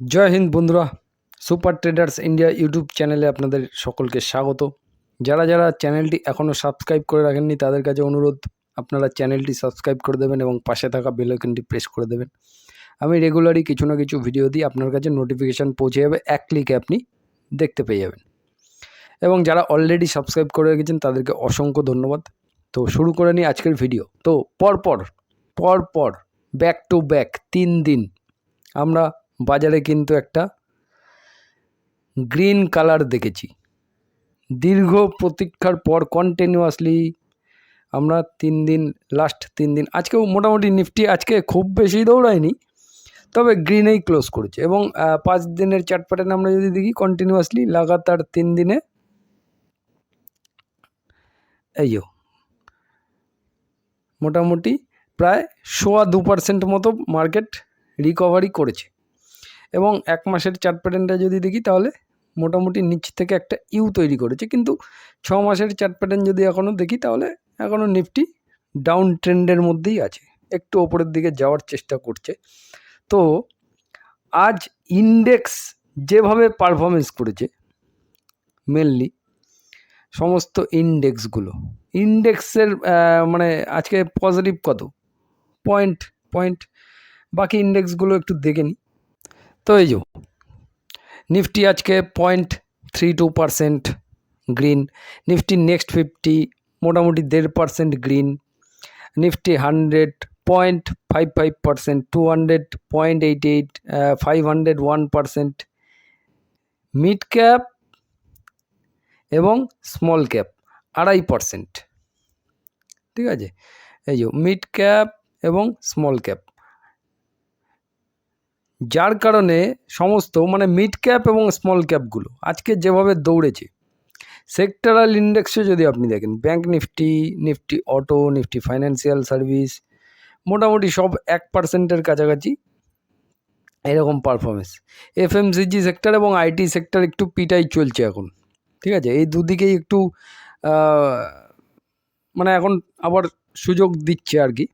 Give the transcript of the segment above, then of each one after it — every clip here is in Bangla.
জয় হিন্দ বন্ধুরা, সুপার ট্রেডার্স ইন্ডিয়া ইউটিউব চ্যানেলে আপনাদের সকলকে স্বাগত। যারা যারা চ্যানেলটি এখনও সাবস্ক্রাইব করে রাখেননি, তাদের কাছে অনুরোধ, আপনারা চ্যানেলটি সাবস্ক্রাইব করে দেবেন এবং পাশে থাকা বেল আইকনটি প্রেস করে দেবেন। আমি রেগুলারই কিছু না কিছু ভিডিও দিই আপনার কাছে নোটিফিকেশান পৌঁছে যাবে, এক ক্লিকে আপনি দেখতে পেয়ে যাবেন। এবং যারা অলরেডি সাবস্ক্রাইব করে রেখেছেন, তাদেরকে অসংখ্য ধন্যবাদ। তো শুরু করে নিই আজকের ভিডিও। তো পরপর পরপর ব্যাক টু ব্যাক তিন দিন আমরা বাজারে কিন্তু একটা গ্রিন কালার দেখেছি। দীর্ঘ প্রতীক্ষার পর কন্টিনিউয়াসলি আমরা তিন দিন লাস্ট তিন দিন, আজকেও মোটামুটি নিফটি আজকে খুব বেশি দৌড়ায়নি, তবে গ্রিনেই ক্লোজ করেছে এবং পাঁচ দিনের চার্ট প্যাটার্ন আমরা যদি দেখি কন্টিনিউয়াসলি লাগাতার তিন দিনে, এই যো, মোটামুটি প্রায় সোয়া দু পার্সেন্ট মতো মার্কেট রিকভারি করেছে। এবং এক মাসের চার্ট প্যাটার্নটা যদি দেখি তাহলে মোটামুটি নিচ থেকে একটা ইউ তৈরি করেছে। কিন্তু ছ মাসের চার্ট প্যাটার্ন যদি এখনও দেখি তাহলে এখনও নিফটি ডাউন ট্রেন্ডের মধ্যেই আছে। একটু ওপরের দিকে যাওয়ার চেষ্টা করছে। তো আজ ইন্ডেক্স যেভাবে পারফরমেন্স করেছে মেনলি সমস্ত ইন্ডেক্সগুলো ইন্ডেক্সের মানে আজকে পজিটিভ কত? পয়েন্ট পয়েন্ট বাকি ইন্ডেক্সগুলো একটু দেখে নিই তো এই যে নিফটি আজকে point three two percent green Nifty next fifty মোটামুটি দেড় percent green Nifty hundred point five five percent two hundred point eight eight five hundred one percent mid cap এবং স্মল ক্যাপ আড়াই পারসেন্ট ঠিক আছে? এই যে মিড ক্যাপ এবং স্মল ক্যাপ যার কারণে সমস্ত মানে মিড ক্যাপ এবং স্মল ক্যাপগুলো আজকে যেভাবে দৌড়েছে সেক্টরাল ইন্ডেক্সে যদি আপনি দেখেন bank Nifty Nifty auto Nifty financial service মোটামুটি সব এক পার্সেন্টের কাছাকাছি এরকম পারফরমেন্স এফএমসিজি সেক্টর এবং আইটি সেক্টর একটু পিটাই চলছে এখন, ঠিক আছে? এই দুদিকেই একটু মানে এখন আবার সুযোগ দিচ্ছে আর কি,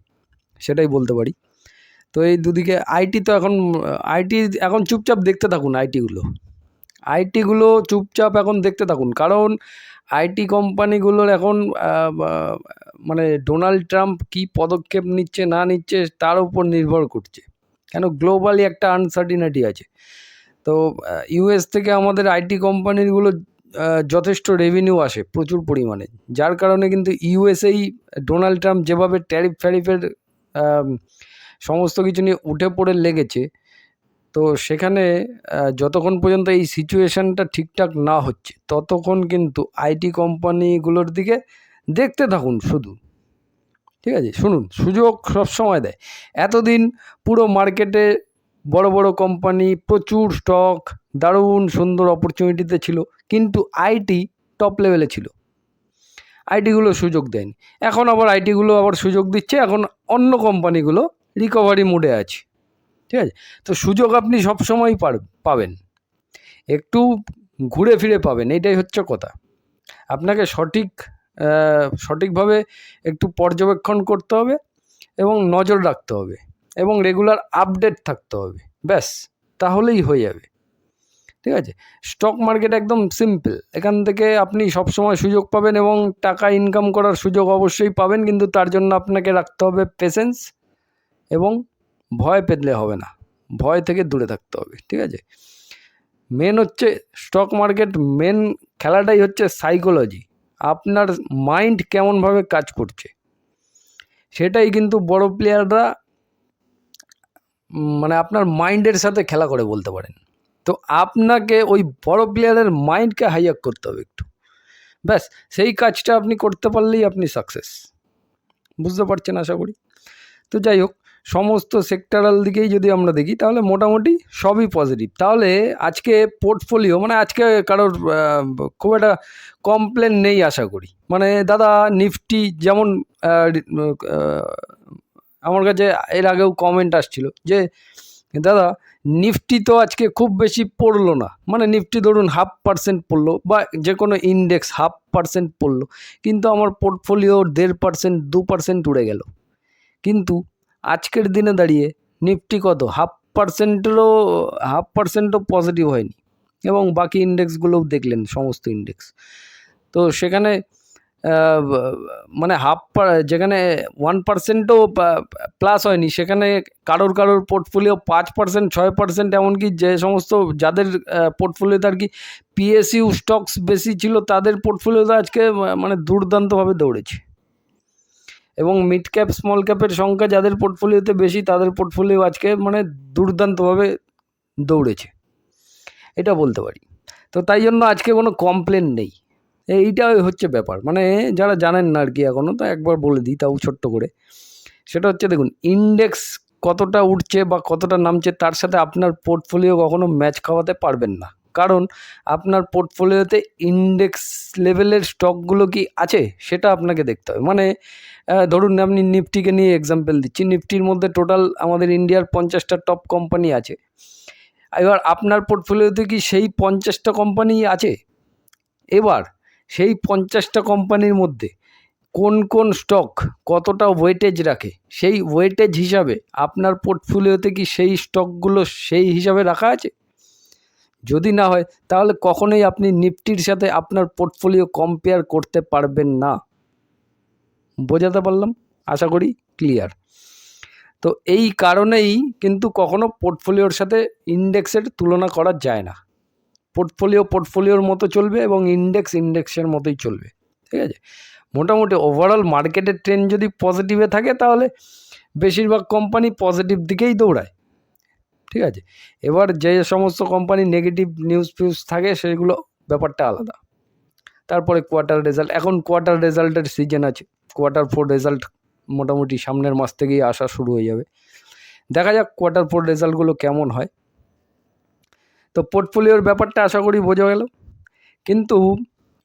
সেটাই বলতে পারি। তো এই দুদিকে আইটি তো এখন আইটি এখন চুপচাপ দেখতে থাকুন আইটিগুলো আইটিগুলো চুপচাপ এখন দেখতে থাকুন। কারণ আইটি কোম্পানিগুলোর এখন মানে ডোনাল্ড ট্রাম্প কী পদক্ষেপ নিচ্ছে, না নিচ্ছে, তার উপর নির্ভর করছে। কেন? গ্লোবালি একটা আনসার্টিনিটি আছে। তো ইউএস থেকে আমাদের আইটি কোম্পানিগুলো যথেষ্ট রেভিনিউ আসে প্রচুর পরিমাণে। যার কারণে কিন্তু ইউএসএই ডোনাল্ড ট্রাম্প যেভাবে ট্যারিফ ফ্যারিফের সমস্ত কিছু নিয়ে উঠে পড়ে লেগেছে। তো সেখানে যতক্ষণ পর্যন্ত এই সিচুয়েশানটা ঠিকঠাক না হচ্ছে, ততক্ষণ কিন্তু আইটি কোম্পানিগুলোর দিকে দেখতে থাকুন শুধু। ঠিক আছে? শুনুন, সুযোগ সবসময় দেয়। এতদিন পুরো মার্কেটে বড় বড় কোম্পানি প্রচুর স্টক দারুণ সুন্দর অপরচুনিটিতে ছিল, কিন্তু আইটি টপ লেভেলে ছিল। আইটিগুলো সুযোগ দেয়নি। এখন আবার আইটিগুলো আবার সুযোগ দিচ্ছে, এখন অন্য কোম্পানিগুলো রিকভারি মুডে আছে। ঠিক আছে? তো সুযোগ আপনি সবসময়ই পার, পাবেন। একটু ঘুরে ফিরে পাবেন, এটাই হচ্ছে কথা। আপনাকে সঠিক সঠিকভাবে একটু পর্যবেক্ষণ করতে হবে এবং নজর রাখতে হবে এবং রেগুলার আপডেট থাকতে হবে। ব্যাস, তাহলেই হয়ে যাবে। ঠিক আছে? স্টক মার্কেট একদম সিম্পল এখান থেকে আপনি সবসময় সুযোগ পাবেন এবং টাকা ইনকাম করার সুযোগ অবশ্যই পাবেন, কিন্তু তার জন্য আপনাকে রাখতে হবে পেশেন্স এবং ভয় পেলে হবে না। ভয় থেকে দূরে থাকতে হবে, ঠিক আছে? মেন হচ্ছে স্টক মার্কেট মেন খেলাটাই হচ্ছে সাইকোলজি আপনার মাইন্ড কেমনভাবে কাজ করছে। সেটাই কিন্তু বড় প্লেয়াররা মানে আপনার মাইন্ডের সাথে খেলা করে বলতে পারেন। তো আপনাকে ওই বড় প্লেয়ারের মাইন্ডকে হাইয়াক করতে হবে একটু। ব্যাস, সেই কাজটা আপনি করতে পারলেই আপনি সাকসেস বুঝতে পারছেন আশা করি? তো যাই হোক সমস্ত সেক্টরাল দিকেই যদি আমরা দেখি, তাহলে মোটামুটি সবই পজিটিভ তাহলে আজকে পোর্টফোলিও মানে আজকে কারোর খুব একটা কমপ্লেন নেই আশা করি। মানে দাদা নিফটি যেমন আমার কাছে এর আগেও কমেন্ট আসছিল যে, দাদা নিফটি তো আজকে খুব বেশি পড়ল না। মানে নিফটি ধরুন হাফ পার্সেন্ট পড়ল বা যে কোনো ইন্ডেক্স হাফ পার্সেন্ট পড়ল। কিন্তু আমার পোর্টফোলিও দেড় পার্সেন্ট দু পার্সেন্ট উড়ে গেল। কিন্তু আজকের দিনে দাঁড়িয়ে নিফটি কত? হাফ পার্সেন্টেরও, হাফ পার্সেন্টও পজিটিভ হয়নি। এবং বাকি ইন্ডেক্সগুলোও দেখলেন, সমস্ত ইন্ডেক্স তো সেখানে মানে হাফ যেখানে ওয়ান পার্সেন্টও প্লাস হয়নি, সেখানে কারোর কারোর পোর্টফোলিও পাঁচ পার্সেন্ট ছয় পার্সেন্ট এমনকি যে সমস্ত যাদের পোর্টফোলিওতে আর কি পিএসইউ স্টকস বেশি ছিল, তাদের পোর্টফোলিওতে আজকে মানে দুর্দান্তভাবে দৌড়েছে। এবং মিড ক্যাপ স্মল ক্যাপের সংখ্যা যাদের পোর্টফোলিওতে বেশি, তাদের পোর্টফোলিও আজকে মানে দুর্দান্তভাবে দৌড়েছে। এটা বলতে পারি। তো তাই জন্য আজকে কোনো কমপ্লেন নেই। এইটা হচ্ছে ব্যাপার। মানে যারা জানেন না আর কি এখনও তো একবার বলে দিই তাও ছোট্ট করে। সেটা হচ্ছে দেখুন ইন্ডেক্স কতটা উঠছে বা কতটা নামছে, তার সাথে আপনার পোর্টফোলিও কখনো ম্যাচ খাওয়াতে পারবেন না। কারণ আপনার পোর্টফোলিওতে ইন্ডেক্স লেভেলের স্টকগুলো কি আছে? সেটা আপনাকে দেখতে হবে। মানে ধরুন আপনি নিফটিকে নিয়ে এক্সাম্পল দিচ্ছি। নিফটির মধ্যে টোটাল আমাদের ইন্ডিয়ার পঞ্চাশটা টপ কোম্পানি আছে। এবার আপনার পোর্টফোলিওতে কি সেই পঞ্চাশটা কোম্পানি আছে? এবার সেই পঞ্চাশটা কোম্পানির মধ্যে কোন কোন স্টক কতটা ওয়েটেজ রাখে? সেই ওয়েটেজ হিসাবে আপনার পোর্টফোলিওতে কি সেই স্টকগুলো সেই হিসাবে রাখা আছে? যদি না হয়, তাহলে কখনোই আপনি নিফটির সাথে আপনার পোর্টফোলিও কম্পেয়ার করতে পারবেন না। বোঝাতে পারলাম? আশা করি ক্লিয়ার তো এই কারণেই কিন্তু কখনো পোর্টফোলিওর সাথে ইন্ডেক্সের তুলনা করা যায় না। পোর্টফোলিও পোর্টফোলিওর মতো চলবে এবং ইন্ডেক্স ইন্ডেক্সের মতোই চলবে। ঠিক আছে? মোটামুটি ওভারঅল মার্কেটের ট্রেন্ড যদি পজিটিভে থাকে, তাহলে বেশিরভাগ কোম্পানি পজিটিভ দিকেই দৌড়ায়। ঠিক আছে? এবার যে সমস্ত কোম্পানি নেগেটিভ নিউজ ফিউজ থাকে, সেগুলো ব্যাপারটা আলাদা। তারপরে কোয়ার্টার রেজাল্ট এখন কোয়ার্টার রেজাল্টের সিজন আছে। কোয়ার্টার ফোর রেজাল্ট মোটামুটি সামনের মাস থেকেই আসা শুরু হয়ে যাবে। দেখা যাক কোয়ার্টার ফোর রেজাল্টগুলো কেমন হয়। তো পোর্টফোলিওর ব্যাপারটা আশা করি বোঝা গেল। কিন্তু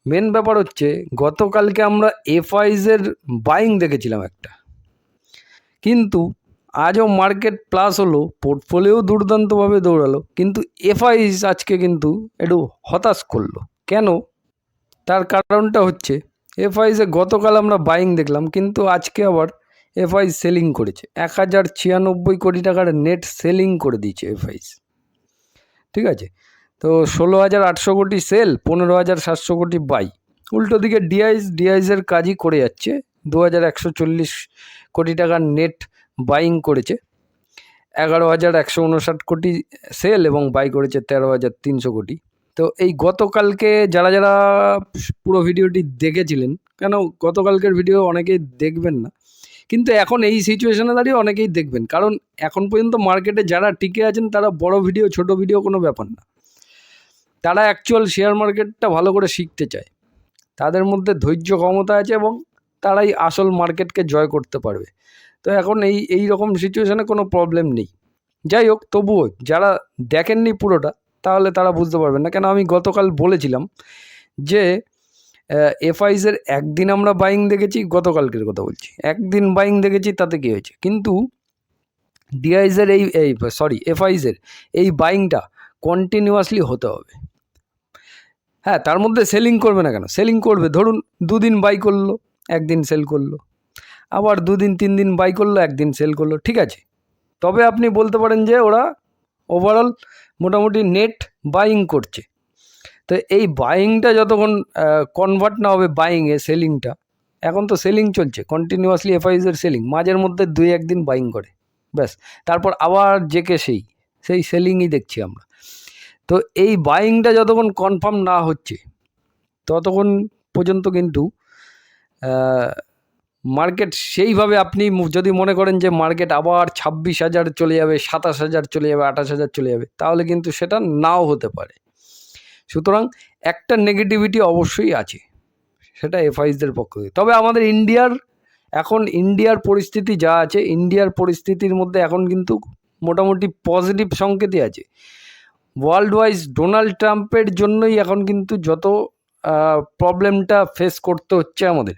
মেন ব্যাপার হচ্ছে, গতকালকে আমরা এফআইজের বাইং দেখেছিলাম একটা। কিন্তু আজও মার্কেট প্লাস হলো পোর্টফোলিও দুর্দান্তভাবে দৌড়ালো, কিন্তু এফআইজ আজকে কিন্তু একটু হতাশ করল। কেন? তার কারণটা হচ্ছে এফআইজে গতকাল আমরা বাইং দেখলাম, কিন্তু আজকে আবার এফআইজ সেলিং করেছে। এক হাজার ছিয়ানব্বই কোটি টাকার নেট সেলিং করে দিয়েছে এফআইজ ঠিক আছে? তো ষোলো হাজার আটশো কোটি সেল পনেরো হাজার সাতশো কোটি বাই উল্টো দিকে ডিআইস ডিআইসের কাজই করে যাচ্ছে। দু হাজার একশো চল্লিশ কোটি টাকার নেট বাইং করেছে। এগারো হাজার একশো উনষাট কোটি সেল এবং বাই করেছে তেরো হাজার তিনশো কোটি। তো এই গতকালকে যারা যারা পুরো ভিডিওটি দেখেছিলেন, কেন গতকালকের ভিডিও অনেকেই দেখবেন না। কিন্তু এখন এই সিচুয়েশনে দাঁড়িয়ে অনেকেই দেখবেন। কারণ এখন পর্যন্ত মার্কেটে যারা টিকে আছেন, তারা বড় ভিডিও ছোট ভিডিও কোনো ব্যাপার না। তারা অ্যাকচুয়াল শেয়ার মার্কেটটা ভালো করে শিখতে চায়। তাদের মধ্যে ধৈর্য ক্ষমতা আছে এবং তারাই আসল মার্কেটকে জয় করতে পারবে। তো এখন এই এই রকম সিচুয়েশনে কোনো প্রবলেম নেই। যাই হোক, তবুও যারা দেখেননি পুরোটা, তাহলে তারা বুঝতে পারবেন না। কেন আমি গতকাল বলেছিলাম যে এফআইসের একদিন আমরা বাইং দেখেছি, গতকালকের কথা বলছি। একদিন বাইং দেখেছি, তাতে কী হয়েছে? কিন্তু ডিআইজের এই এই সরি এফআইসের এই বাইংটা কন্টিনিউয়াসলি হতে হবে। হ্যাঁ তার মধ্যে সেলিং করবে না কেন? সেলিং করবে। ধরুন, দুদিন বাই করল, একদিন সেল করল। আবার দুদিন তিন দিন বাই করল, একদিন সেল করল, ঠিক আছে? তবে আপনি বলতে পারেন যে ওরা ওভারঅল মোটামুটি নেট বাইং করছে। তো এই বাইংটা যতক্ষণ কনভার্ট না হবে বাইংয়ে সেলিংটা এখন তো সেলিং চলছে কন্টিনিউয়াসলি এফআইজের সেলিং মাঝের মধ্যে দুই, একদিন বাইং করে, ব্যাস। তারপর আবার জেকে সেই সেই সেলিংই দেখছি আমরা। তো এই বাইংটা যতক্ষণ কনফার্ম না হচ্ছে, ততক্ষণ পর্যন্ত কিন্তু মার্কেট সেইভাবে আপনি যদি মনে করেন যে মার্কেট আবার ছাব্বিশ হাজার চলে যাবে, সাতাশ হাজার চলে যাবে, আঠাশ হাজার চলে যাবে, তাহলে কিন্তু সেটা নাও হতে পারে। সুতরাং একটা নেগেটিভিটি অবশ্যই আছে, সেটা এফআইসদের পক্ষ থেকে। তবে আমাদের ইন্ডিয়ার, এখন ইন্ডিয়ার পরিস্থিতি যা আছে, ইন্ডিয়ার পরিস্থিতির মধ্যে এখন কিন্তু মোটামুটি পজিটিভ সংকেতই আছে। ওয়ার্ল্ড ওয়াইজ ডোনাল্ড ট্রাম্পের জন্যই এখন কিন্তু যত প্রবলেমটা ফেস করতে হচ্ছে আমাদের।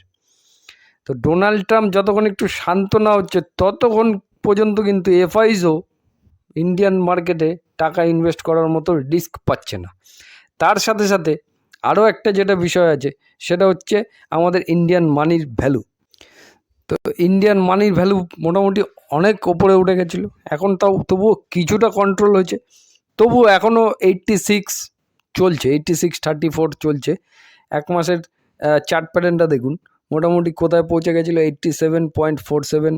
তো ডোনাল্ড ট্রাম্প যতক্ষণ একটু শান্ত না হচ্ছে, ততক্ষণ পর্যন্ত কিন্তু এফআইসও ইন্ডিয়ান মার্কেটে টাকা ইনভেস্ট করার মতো রিস্ক পাচ্ছে না। তার সাথে সাথে আরও একটা যেটা বিষয় আছে, সেটা হচ্ছে আমাদের ইন্ডিয়ান মানির ভ্যালু তো ইন্ডিয়ান মানির ভ্যালু মোটামুটি অনেক ওপরে উঠে গেছিল, এখন তাও তবুও কিছুটা কন্ট্রোল হয়েছে। তবুও এখনও এইট্টি সিক্স চলছে এইট্টি সিক্স থার্টি ফোর চলছে। এক মাসের চার্ট প্যাটার্নটা দেখুন। মোটামুটি কোথায় পৌঁছে গেছিল? Eighty seven point four seven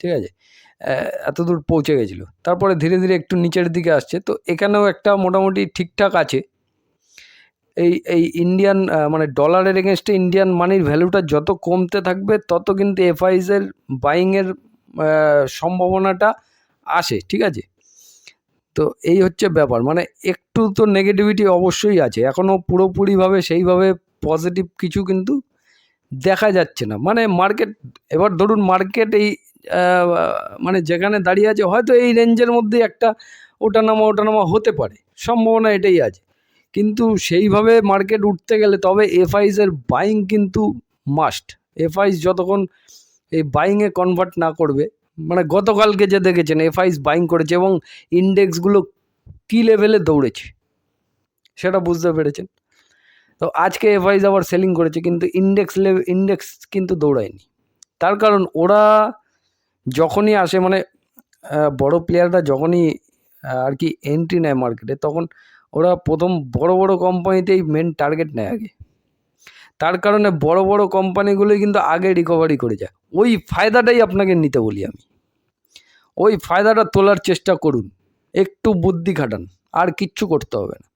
ঠিক আছে? এত দূর পৌঁছে গেছিল। তারপরে ধীরে ধীরে একটু নিচের দিকে আসছে। তো এখানেও একটা মোটামুটি ঠিকঠাক আছে। এই এই ইন্ডিয়ান মানে ডলারের এগেনস্টে ইন্ডিয়ান মানির ভ্যালুটা যত কমতে থাকবে, তত কিন্তু এফআইসের বাইংয়ের সম্ভাবনাটা আসে, ঠিক আছে? তো এই হচ্ছে ব্যাপার। মানে একটু তো নেগেটিভিটি অবশ্যই আছে। এখনও পুরোপুরিভাবে সেইভাবে পজিটিভ কিছু কিন্তু দেখা যাচ্ছে না। মানে মার্কেট এবার ধরুন মার্কেট এই মানে যেখানে দাঁড়িয়ে আছে, হয়তো এই রেঞ্জের মধ্যে একটা ওঠানামা ওঠানামা হতে পারে। সম্ভাবনা এটাই আছে। কিন্তু সেইভাবে মার্কেট উঠতে গেলে তবে এফআইসের বাইং কিন্তু মাস্ট এফআইস যতক্ষণ এই বাইংয়ে কনভার্ট না করবে মানে গতকালকে যে দেখেছেন এফআইস বাইং করেছে এবং ইন্ডেক্সগুলো কী লেভেলে দৌড়েছে, সেটা বুঝতে পেরেছেন? তো আজকে এফআইস আবার সেলিং করেছে, কিন্তু ইন্ডেক্স লেভেল ইন্ডেক্স কিন্তু দৌড়ায়নি। তার কারণ ওরা যখনই আসে মানে বড় প্লেয়াররা যখনই আর কি এন্ট্রি নেয় মার্কেটে তখন ওরা প্রথম বড় বড় কোম্পানিতেই মেন টার্গেট নেয় আগে। তার কারণে বড় বড় কোম্পানিগুলোই কিন্তু আগে রিকভারি করে যায়। ওই ফায়দাটাই আপনাকে নিতে বলি আমি। ওই ফায়দাটা তোলার চেষ্টা করুন। একটু বুদ্ধি খাটান, আর কিচ্ছু করতে হবে না।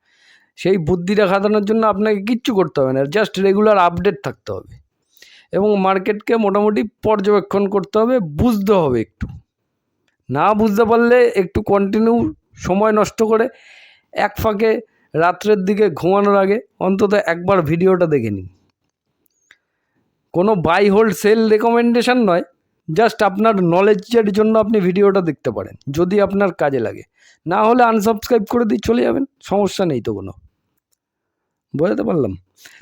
সেই বুদ্ধিটা খাটানোর জন্য আপনাকে কিচ্ছু করতে হবে না জাস্ট রেগুলার আপডেট থাকতে হবে। এবং মার্কেটকে মোটামুটি পর্যবেক্ষণ করতে হবে, বুঝতে হবে একটু। না বুঝতে পারলে একটু কন্টিনিউ সময় নষ্ট করে এক ফাঁকে রাত্রের দিকে ঘুমানোর আগে অন্তত একবার ভিডিওটা দেখে নিন। কোনো বাই হোল্ড সেল রেকমেন্ডেশন নয় জাস্ট আপনার নলেজের জন্য আপনি ভিডিওটা দেখতে পারেন, যদি আপনার কাজে লাগে। না হলে আনসাবস্ক্রাইব করে দিয়ে চলে যাবেন, সমস্যা নেই তো কোনো। বোঝাতে পারলাম।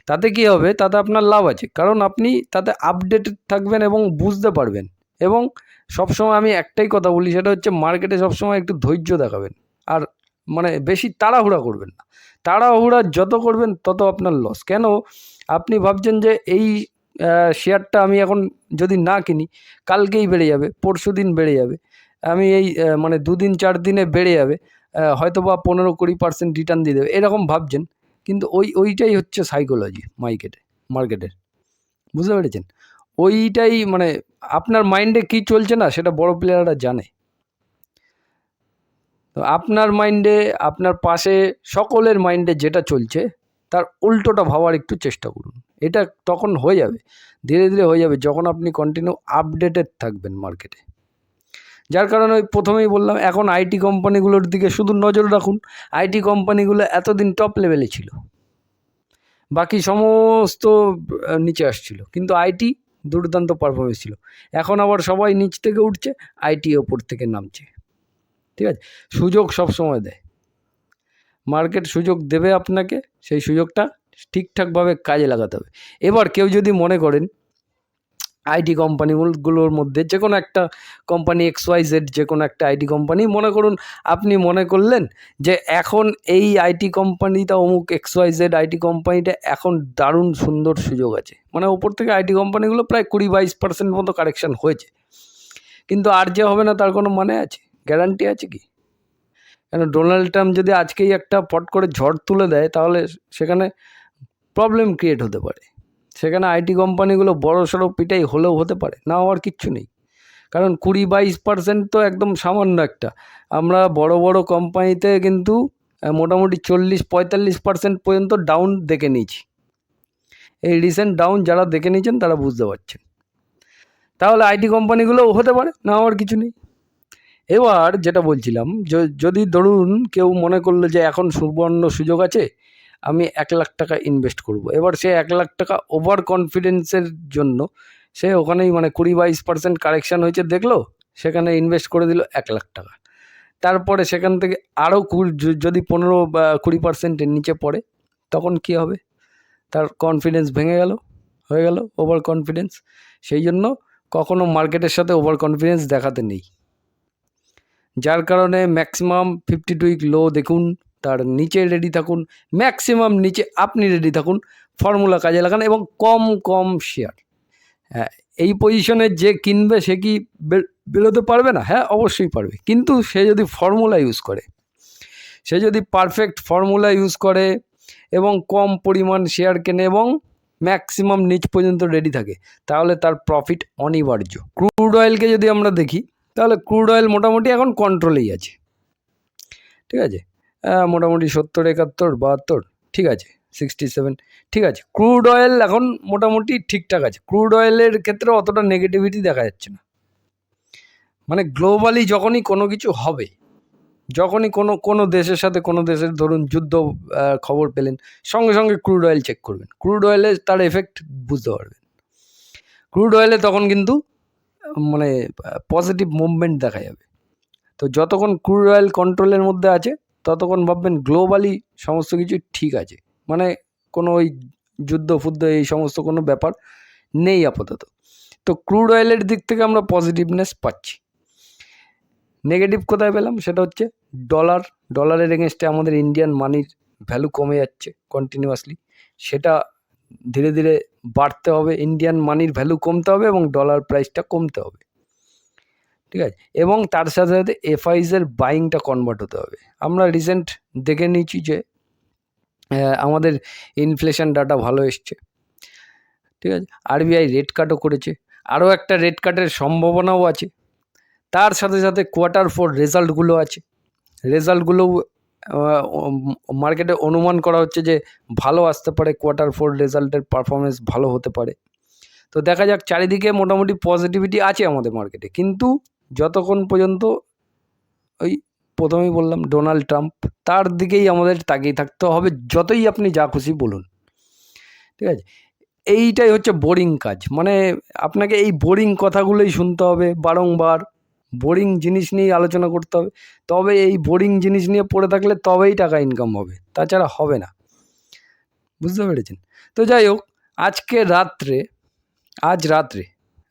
তাতে কি হবে? তাতে আপনার লাভ আছে। কারণ আপনি তাতে আপডেটেড থাকবেন এবং বুঝতে পারবেন। এবং সবসময় আমি একটাই কথা বলি, সেটা হচ্ছে মার্কেটে সবসময় একটু ধৈর্য দেখাবেন। আর মানে বেশি তাড়াহুড়া করবেন না। তাড়াহুড়া যত করবেন, তত আপনার লস কেন? আপনি ভাবছেন যে এই শেয়ারটা আমি এখন যদি না কিনি, কালকেই বেড়ে যাবে, পরশু দিন বেড়ে যাবে। আমি এই মানে দুদিন চার দিনে বেড়ে যাবে। হয়তো বা পনেরো কুড়ি পার্সেন্ট রিটার্ন দিয়ে দেবে। এরকম ভাবছেন। কিন্তু ওই, ওইটাই হচ্ছে সাইকোলজি মার্কেটে মার্কেটের বুঝতে পেরেছেন? ওইটাই মানে আপনার মাইন্ডে কী চলছে না, সেটা বড় প্লেয়াররা জানে। তো আপনার মাইন্ডে আপনার পাশে সকলের মাইন্ডে যেটা চলছে, তার উল্টোটা ভাবার একটু চেষ্টা করুন। এটা তখন হয়ে যাবে, ধীরে ধীরে হয়ে যাবে, যখন আপনি কন্টিনিউ আপডেটেড থাকবেন মার্কেটে যার কারণে ওই প্রথমেই বললাম, এখন আইটি কোম্পানিগুলোর দিকে শুধু নজর রাখুন। আইটি কোম্পানিগুলো এতদিন টপ লেভেলে ছিল। বাকি সমস্ত নিচে আসছিল। কিন্তু আইটি দুর্দান্ত পারফরমেন্স ছিল। এখন আবার সবাই নিচ থেকে উঠছে, আইটি ওপর থেকে নামছে। ঠিক আছে? সুযোগ সব সময় দেয়। মার্কেট সুযোগ দেবে আপনাকে, সেই সুযোগটা ঠিকঠাকভাবে কাজে লাগাতে হবে। এবার কেউ যদি মনে করেন আইটি কোম্পানিগুলোর মধ্যে যে কোনো একটা কোম্পানি এক্স ওয়াই জেড যে কোনো একটা আইটি কোম্পানি, মনে করুন আপনি মনে করলেন যে এখন এই আইটি কোম্পানিটা অমুক এক্স ওয়াই জেড আইটি কোম্পানিটা এখন দারুণ সুন্দর সুযোগ আছে। মানে ওপর থেকে আইটি কোম্পানিগুলো প্রায় কুড়ি বাইশ পার্সেন্ট মতো কারেকশান হয়েছে। কিন্তু আর যে হবে না তার কোনো মানে আছে? গ্যারান্টি আছে কি? কেন ডোনাল্ড ট্রাম্প যদি আজকেই একটা পট করে ঝড় তুলে দেয় তাহলে সেখানে প্রবলেম ক্রিয়েট হতে পারে। সেখানে আইটি কোম্পানিগুলো বড় সড়ো পিটাই হলেও হতে পারে না হওয়ার কিচ্ছু নেই। কারণ কুড়ি বাইশ পার্সেন্ট তো একদম সামান্য একটা। আমরা বড় বড় কোম্পানিতে কিন্তু মোটামুটি চল্লিশ পঁয়তাল্লিশ পার্সেন্ট পর্যন্ত ডাউন দেখে নিয়েছি। এই রিসেন্ট ডাউন যারা দেখে নিয়েছেন তারা বুঝতে পারছেন। তাহলে আইটি কোম্পানিগুলোও হতে পারে না হওয়ার কিছু নেই। এবার যেটা বলছিলাম যদি ধরুন কেউ মনে করল যে এখন সুবর্ণ সুযোগ আছে আমি এক লাখ টাকা ইনভেস্ট করব। এবার সে এক লাখ টাকা ওভার কনফিডেন্সের জন্য সে ওখানেই মানে কুড়ি বাইশ পার্সেন্ট কারেকশান হয়েছে, দেখল? সেখানে ইনভেস্ট করে দিল এক লাখ টাকা। তারপরে সেখান থেকে আরও যদি পনেরো বা কুড়ি পার্সেন্টের নিচে পড়ে, তখন কি হবে? তার কনফিডেন্স ভেঙে গেল, হয়ে গেল ওভার কনফিডেন্স সেই জন্য কখনো মার্কেটের সাথে ওভার কনফিডেন্স দেখাতে নেই। যার কারণে maximum fifty two week low দেখুন। তার নিচে রেডি থাকুন ম্যাক্সিমাম নিচে আপনি রেডি থাকুন ফর্মুলা কাজে লাগান এবং কম কম শেয়ার হ্যাঁ এই পজিশনে যে কিনবে সে কি বেরোতে পারবে না? হ্যাঁ অবশ্যই পারবে। কিন্তু সে যদি ফর্মুলা ইউজ করে, সে যদি পারফেক্ট ফর্মুলা ইউজ করে এবং কম পরিমাণ শেয়ার কেনে এবং ম্যাক্সিমাম নিচ পর্যন্ত রেডি থাকে, তাহলে তার প্রফিট অনিবার্য। ক্রুড অয়েলকে যদি আমরা দেখি, তাহলে ক্রুড অয়েল মোটামুটি এখন কন্ট্রোলেই আছে। ঠিক আছে? মোটামুটি সত্তর, একাত্তর, বাহাত্তর, ঠিক আছে সিক্সটি সেভেন ঠিক আছে। ক্রুড অয়েল এখন মোটামুটি ঠিকঠাক আছে। ক্রুড অয়েলের ক্ষেত্রে অতটা নেগেটিভিটি দেখা যাচ্ছে না। মানে গ্লোবালি যখনই কোনো কিছু হবে, যখনই কোনো কোনো দেশের সাথে কোনো দেশের ধরুন যুদ্ধ খবর পেলেন, সঙ্গে সঙ্গে ক্রুড অয়েল চেক করবেন। ক্রুড অয়েলে তার এফেক্ট বুঝতে পারবেন। ক্রুড অয়েলে তখন কিন্তু মানে পজিটিভ মুভমেন্ট দেখা যাবে। তো যতক্ষণ ক্রুড অয়েল কন্ট্রোলের মধ্যে আছে ততক্ষণ ভাববেন গ্লোবালি সমস্ত কিছু ঠিক আছে। মানে কোনো ওই যুদ্ধ ফুদ্ধ এই সমস্ত কোনো ব্যাপার নেই আপাতত। তো ক্রুড অয়েলের দিক থেকে আমরা পজিটিভনেস পাচ্ছি। নেগেটিভ কোথায় পেলাম? সেটা হচ্ছে ডলার ডলারের এগেনস্টে আমাদের ইন্ডিয়ান মানির ভ্যালু কমে যাচ্ছে কন্টিনিউয়াসলি সেটা ধীরে ধীরে বাড়তে হবে। ইন্ডিয়ান মানির ভ্যালু কমতে হবে এবং ডলার প্রাইসটা কমতে হবে। ঠিক আছে? এবং তার সাথে সাথে এফআইসের বাইংটা কনভার্ট হতে হবে। আমরা রিসেন্ট দেখে নিয়েছি যে আমাদের ইনফ্লেশন ডাটা ভালো এসছে। ঠিক আছে? আরবিআই রেট কাটও করেছে। আরও একটা রেট কাটের সম্ভাবনাও আছে। তার সাথে সাথে কোয়ার্টার ফোর রেজাল্টগুলো আছে। রেজাল্টগুলো মার্কেটে অনুমান করা হচ্ছে যে, ভালো আসতে পারে কোয়ার্টার ফোর রেজাল্টের পারফরমেন্স ভালো হতে পারে। তো দেখা যাক, চারিদিকে মোটামুটি পজিটিভিটি আছে আমাদের মার্কেটে কিন্তু যতক্ষণ পর্যন্ত ওই প্রথমেই বললাম ডোনাল্ড ট্রাম্প, তার দিকেই আমাদের তাকিয়ে থাকতে হবে, যতই আপনি যা খুশি বলুন। ঠিক আছে? এইটাই হচ্ছে বোরিং কাজ। মানে আপনাকে এই বোরিং কথাগুলোই শুনতে হবে, বারংবার বোরিং জিনিস নিয়ে আলোচনা করতে হবে। তবে এই বোরিং জিনিস নিয়ে পড়ে থাকলে তবেই টাকা ইনকাম হবে, তাছাড়া হবে না। বুঝতে পেরেছেন? তো যাই হোক, আজকে রাত্রে, আজ রাত্রে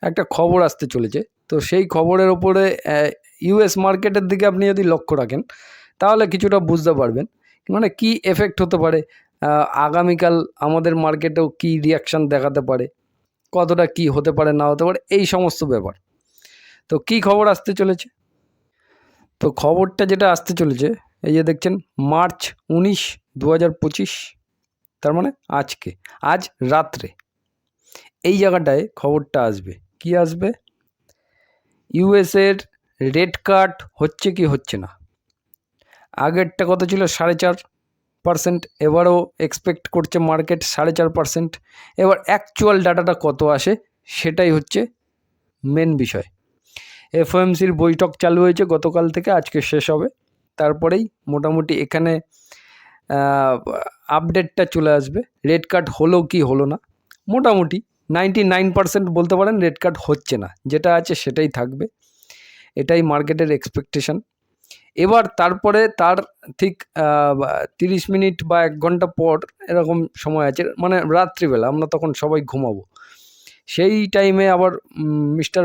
একটা খবর আসতে চলেছে। তো সেই খবরের ওপরে ইউএস মার্কেটের দিকে আপনি যদি লক্ষ্য রাখেন, তাহলে কিছুটা বুঝতে পারবেন মানে কি এফেক্ট হতে পারে আগামীকাল আমাদের মার্কেটেও কি রিয়াকশান দেখাতে পারে, কতটা কি হতে পারে, না হতে পারে, এই সমস্ত ব্যাপার। তো কি খবর আসতে চলেছে? তো খবরটা যেটা আসতে চলেছে, এই যে দেখছেন, মার্চ উনিশ দু হাজার পঁচিশ, তার মানে আজকে, আজ রাত্রে, এই জায়গাটায় খবরটা আসবে। কি আসবে? ইউএসের রেড কার্ড হচ্ছে কি হচ্ছে না? আগেরটা কত ছিল? সাড়ে চার পার্সেন্ট। এবারও এক্সপেক্ট করছে মার্কেট সাড়ে চার পার্সেন্ট। এবার অ্যাকচুয়াল ডাটাটা কত আসে? সেটাই হচ্ছে মেন বিষয়। এফওএমসির বৈঠক চালু হয়েছে গতকাল থেকে, আজকে শেষ হবে। তারপরেই মোটামুটি এখানে আপডেটটা চলে আসবে। রেড কার্ড হলো কি হলো না? মোটামুটি নাইনটি নাইন পার্সেন্ট বলতে পারেন রেড কার্ড হচ্ছে না। যেটা আছে সেটাই থাকবে। এটাই মার্কেটের এক্সপেকটেশন এবার তারপরে তার ঠিক তিরিশ মিনিট বা এক ঘণ্টা পর এরকম সময় আছে মানে রাত্রিবেলা আমরা তখন সবাই ঘুমাবো। সেই টাইমে আবার মিস্টার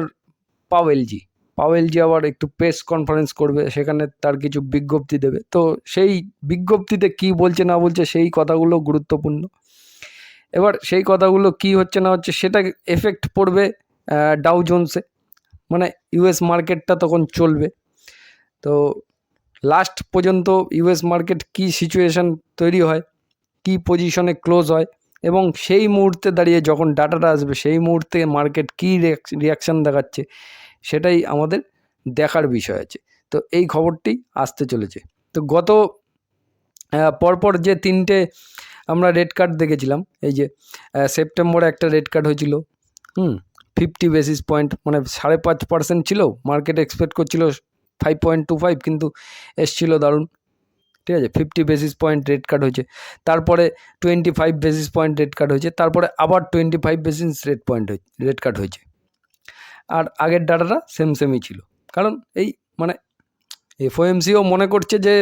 পাওয়েলজি পাওয়েলজি আবার একটু প্রেস কনফারেন্স করবে, সেখানে তার কিছু বিজ্ঞপ্তি দেবে। তো সেই বিজ্ঞপ্তিতে কি বলছে না বলছে সেই কথাগুলো গুরুত্বপূর্ণ। এবার সেই কথাগুলো কি হচ্ছে না হচ্ছে সেটা এফেক্ট পড়বে ডাউ জোনসে মানে ইউএস মার্কেটটা তখন চলবে। তো লাস্ট পর্যন্ত ইউএস মার্কেট কি সিচুয়েশান তৈরি হয়, কি পজিশনে ক্লোজ হয়, এবং সেই মুহূর্তে দাঁড়িয়ে যখন ডাটাটা আসবে, সেই মুহূর্তে মার্কেট কী রিয়াকশান দেখাচ্ছে, সেটাই আমাদের দেখার বিষয় আছে। তো এই খবরটি আসতে চলেছে। তো গত পরপর যে তিনটে আমরা রেড কার্ড দেখেছিলাম, এই যে সেপ্টেম্বরে একটা রেড কার্ড হয়েছিল, হুম ফিফটি বেসিস পয়েন্ট মানে সাড়ে পাঁচ পার্সেন্ট ছিল মার্কেট এক্সপেক্ট করছিল ফাইভ পয়েন্ট টু ফাইভ কিন্তু এসছিল দারুণ, ঠিক আছে fifty basis point red card হয়েছে, তারপরে twenty five basis point red card হয়েছে, তারপরে আবার twenty five basis red point হয়েছে রেড কার্ড হয়েছে, আর আগের ডাটাটা সেম সেমই ছিল, কারণ এই মানে এফওএমসিও মনে করছে যে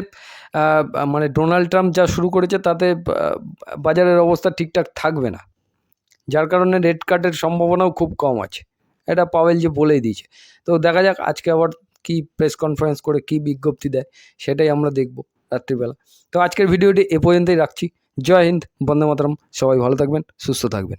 মানে ডোনাল্ড ট্রাম্প যা শুরু করেছে তাতে বাজারের অবস্থা ঠিকঠাক থাকবে না। যার কারণে রেড কার্ডের সম্ভাবনাও খুব কম আছে। এটা পাওয়েল যে বলেই দিয়েছে। তো দেখা যাক আজকে আবার কি প্রেস কনফারেন্স করে কি বিজ্ঞপ্তি দেয়, সেটাই আমরা দেখব রাত্রিবেলা। তো আজকের ভিডিওটি এ পর্যন্তই রাখছি। জয় হিন্দ, বন্দে মাতরম। সবাই ভালো থাকবেন, সুস্থ থাকবেন।